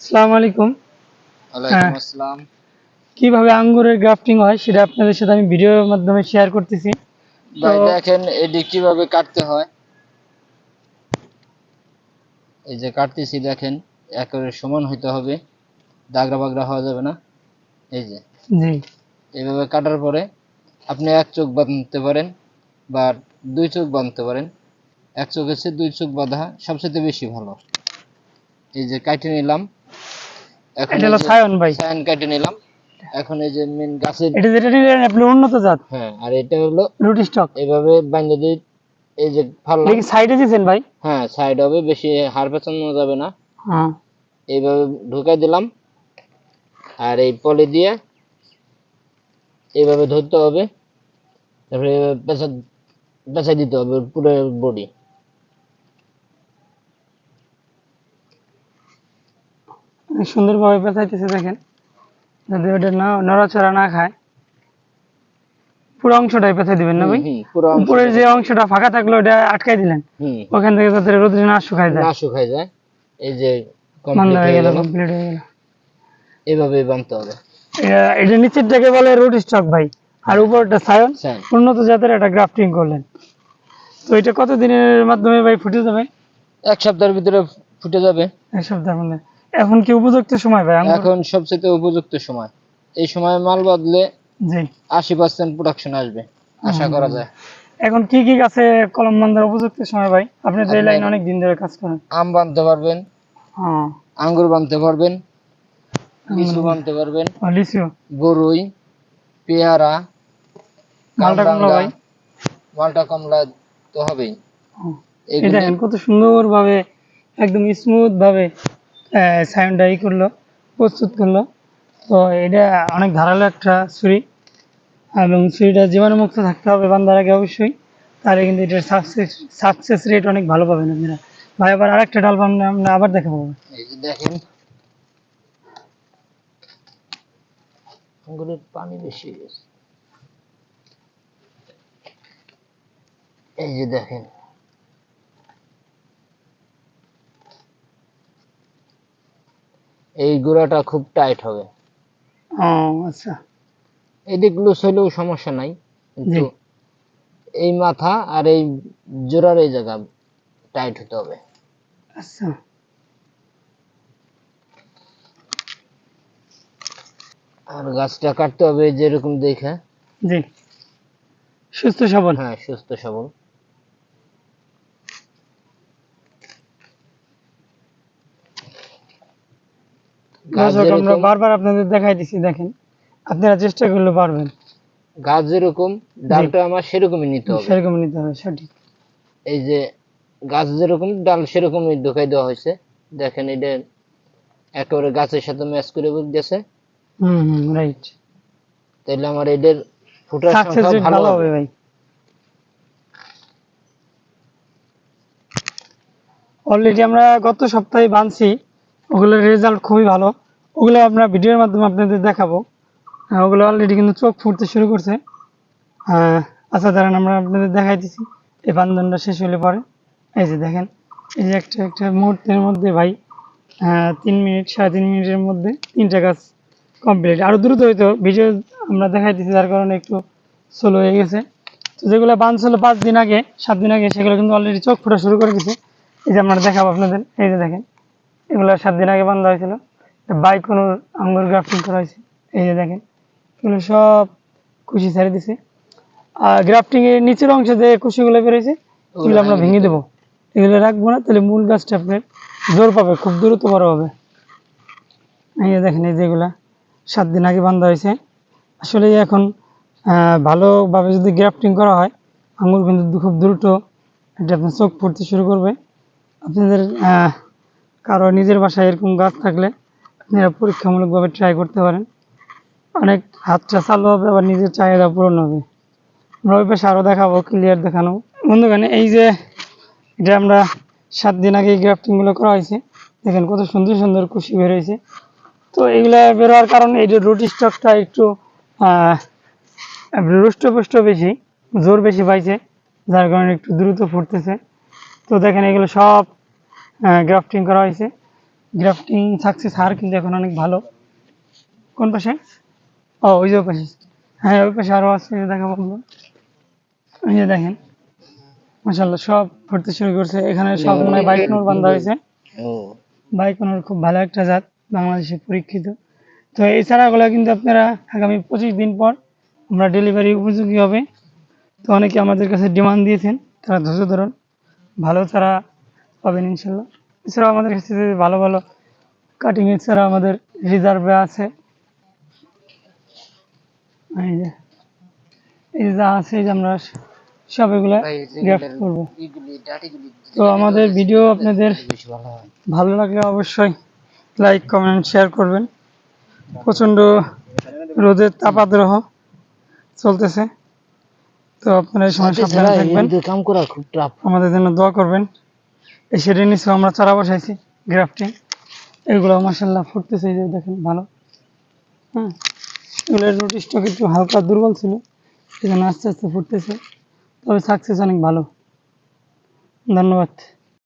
আসসালামু আলাইকুম। ওয়ালাইকুম হ্যাঁ। আসসালাম। কীভাবে আঙ্গুরের গ্রাফটিং হয় সেটা আপনাদের সাথে আমি ভিডিওর মাধ্যমে শেয়ার করতেছি। ভাই দেখেন এটি কীভাবে কাটতে হয়। এই যে কাটতেছি দেখেন একেবারে সমান হইতে হবে। দাগরা বাগরা হওয়া যাবে না। এই যে। জি। এইভাবে কাটার পরে আপনি এক চোখ বাঁধতে পারেন বা দুই চোখ বাঁধতে পারেন। এক চোখ এসে দুই চোখ বাঁধা সবচেয়ে বেশি ভালো। এই যে কাটে নিলাম। এটা হলো সায়ন ভাই। সায়ান কাটে নিলাম। এখন এই যে মেন গাছের এটা যেটা নিলেন আপনি উন্নত জাত। হ্যাঁ আর এটা হলো রুটি স্টক। এইভাবে বান্ধে দিয়ে এই যে এটা কি সাইডে দিয়েছেন ভাই? হ্যাঁ সাইড হবে বেশি হাড় পেঁচানো যাবে না। হ্যাঁ। এইভাবে ঢুকাই দিলাম। আর এই পলি দিয়ে এইভাবে ধরতে হবে। তারপরে পেঁচা পেঁচাই দিতে হবে পুরো বডি সুন্দরভাবে পেঁচাইতেছে দেখেন। যাতে ওটা না নড়াচড়া না খায়। পুরো অংশটাই পেঁচাই দিবেন না ভাই? উপরের যে অংশটা ফাঁকা থাকল ওটা আটকাই দিলেন। ওখান থেকে যাতে রোদ্রে না শুকায় যায়। না শুকায় যায়। এই যে কমপ্লিট হয়ে গেল কমপ্লিট হয়ে গেল। এইভাবে বানতে হবে। এটা- এটা নিচেরটাকে বলে রুট স্টক ভাই। আর উপরটা সায়ন। উন্নত জাতের একটা গ্রাফটিং করলেন। তো এটা কত দিনের মাধ্যমে ভাই ফুটে যাবে? এক সপ্তাহের ভিতরে ফুটে যাবে। এক সপ্তাহের মধ্যে। এখন কি উপযুক্ত সময় ভাই? এখন সবচেয়ে উপযুক্ত সময়। এই সময় মাল বদলে জি। আশি পার্সেন্ট প্রোডাকশন আসবে আশা করা যায়। এখন কি কি গাছে কলম বান্ধার উপযুক্ত সময় ভাই? আপনি আপনি- লাইন অনেক দিন ধরে কাজ করেন। আম বানতে পারবেন হ্যাঁ। আঙ্গুর বানতে পারবেন লিচু বানতে পারবেন লিচু। বরুই পেয়ারা মালটা কমলা ভাই? মালটা কমলা তো হবেই। এই দেখেন কত সুন্দর ভাবে একদম স্মুথ ভাবে সাউন্ডটা ই করল, প্রস্তুত করল। তো এটা অনেক ধারালো একটা ছুরি। এবং ছুরিটা জীবাণুমুক্ত থাকতে হবে বান্দার আগে অবশ্যই। তাহলে কিন্তু এটার সাকসেস সাকসেস রেট অনেক ভালো পাবেন আপনারা। ভাই, আবার আরেকটা ডাল বান আমরা আবার দেখা পাবো। দেখেন। আঙ্গুরের পানি বেশি এই যে দেখেন। এই গুঁড়াটা খুব টাইট হবে। ও আচ্ছা। এদিক লুজ হইলেও সমস্যা নাই কিন্তু এই মাথা আর এই জোড়ার এই জায়গা টাইট হতে হবে। আচ্ছা। আর গাছটা কাটতে হবে যেরকম দেখে। জি। সুস্থ সবল। হ্যাঁ সুস্থ সবল। দর্শক আমরা বারবার আপনাদের দেখাই দিছি দেখেন। আপনারা চেষ্টা করলে পারবেন। গাছ যেরকম ডালটা আমার সেরকমই নিতে হবে। সেরকম নিতে হবে সঠিক। এই যে গাছ যেরকম ডাল সেরকমই ঢুকাই দেওয়া হয়েছে। দেখেন এটা একেবারে গাছের সাথে ম্যাচ করে গেছে হুম হুম রাইট তাইলে আমার এদের ফুটার সংখ্যা ভালো ভালো হবে। হবে ভাই। অলরেডি আমরা গত সপ্তাহে বানছি। ওগুলোর রেজাল্ট খুবই ভালো। ওগুলো আমরা ভিডিওর মাধ্যমে আপনাদের দেখাবো। ওগুলো অলরেডি কিন্তু চোখ ফুটতে শুরু করছে। আচ্ছা দাঁড়ান, আমরা আপনাদের দেখাই দিছি এই বান্ধনটা শেষ হলে পরে। এই যে দেখেন, এই যে একটা একটা মুহূর্তের মধ্যে ভাই তিন মিনিট, সাড়ে তিন মিনিটের মধ্যে তিনটা গাছ কমপ্লিট আরও দ্রুত হইতো ভিডিও আমরা দেখাই দিচ্ছি যার কারণে একটু স্লো হয়ে গেছে। তো যেগুলো বাঁধছিল পাঁচ দিন আগে, সাত দিন আগে, সেগুলো কিন্তু অলরেডি চোখ ফোটা শুরু করে দিছে। এই যে আমরা দেখাবো আপনাদের। এই যে দেখেন এগুলো সাত দিন আগে বান্ধা হয়েছিল। বাইক কোনো আঙ্গুর গ্রাফটিং করা হয়েছে। এই যে দেখেন, এগুলো সব কুশি ছেড়ে দিছে। আর গ্রাফটিং এর নিচের অংশে যে কুশিগুলো বেরোয়েছে এগুলো আমরা ভেঙে দেবো। এগুলো রাখব না, তাহলে মূল গাছটা আপনার জোর পাবে, খুব দ্রুত বড় হবে। এই যে দেখেন, এই যেগুলা সাত দিন আগে বান্ধা হয়েছে। আসলে এখন ভালোভাবে যদি গ্রাফটিং করা হয় আঙুর কিন্তু খুব দ্রুত এটা আপনার চোখ পড়তে শুরু করবে। আপনাদের কারও নিজের বাসায় এরকম গাছ থাকলে আপনারা পরীক্ষামূলকভাবে ট্রাই করতে পারেন। অনেক হাতটা চালু হবে, আবার নিজের চাহিদা পূরণ হবে। আমরা ওই পাশে আরও দেখাবো ক্লিয়ার দেখানো। বন্ধুগণ, এই যে এটা আমরা সাত দিন আগে গ্রাফটিংগুলো করা হয়েছে। দেখেন কত সুন্দর সুন্দর কুশি বের হয়েছে। তো এগুলা বেরোয়ার কারণে এই যে রুটি স্টকটা একটু রুষ্টপুষ্ট বেশি, জোর বেশি পাইছে, যার কারণে একটু দ্রুত ফুটতেছে। তো দেখেন এগুলো সব গ্রাফটিং করা হয়েছে। গ্রাফটিং সাকসেস হার কিন্তু এখন অনেক ভালো। কোন পাশে? ও ওই যে পাশে। হ্যাঁ ওই পাশে আরও আছে দেখাবো আমরা। এই যে দেখেন। মাসাল্লাহ সব ফুটতে শুরু করছে। এখানে সব মনে হয় বাইক নোর বান্ধা হয়েছে। ও। বাইক ওনার খুব ভালো একটা জাত বাংলাদেশে পরীক্ষিত। তো এই চারাগুলো কিন্তু আপনারা আগামী পঁচিশ দিন পর আমরা ডেলিভারি উপযোগী হবে। তো অনেকে আমাদের কাছে ডিমান্ড দিয়েছেন তারা ধৈর্য ধরুন। ভালো চারা পাবেন ইনশাল্লাহ। এছাড়াও আমাদের কাছে ভালো ভালো কাটিংয়ের চারা আমাদের রিজার্ভে আছে। এই যে এই যে আছে যে আমরা সব এগুলা গ্রাফট করব। তো আমাদের ভিডিও আপনাদের ভালো লাগলে অবশ্যই লাইক কমেন্ট শেয়ার করবেন। প্রচণ্ড রোদের তাপাদ্রহ চলতেছে। তো আপনারা এই সময় সাবধানে থাকবেন। আমাদের জন্য দোয়া করবেন। এই শেডের আমরা চারা বসাইছি গ্রাফটিং এগুলো মাসাল্লাহ ফুটতেছে যে দেখেন, ভালো। হ্যাঁ এগুলোর রুট স্টক একটু হালকা দুর্বল ছিল সেখানে আস্তে আস্তে ফুটতেছে। তবে সাকসেস অনেক ভালো। ধন্যবাদ।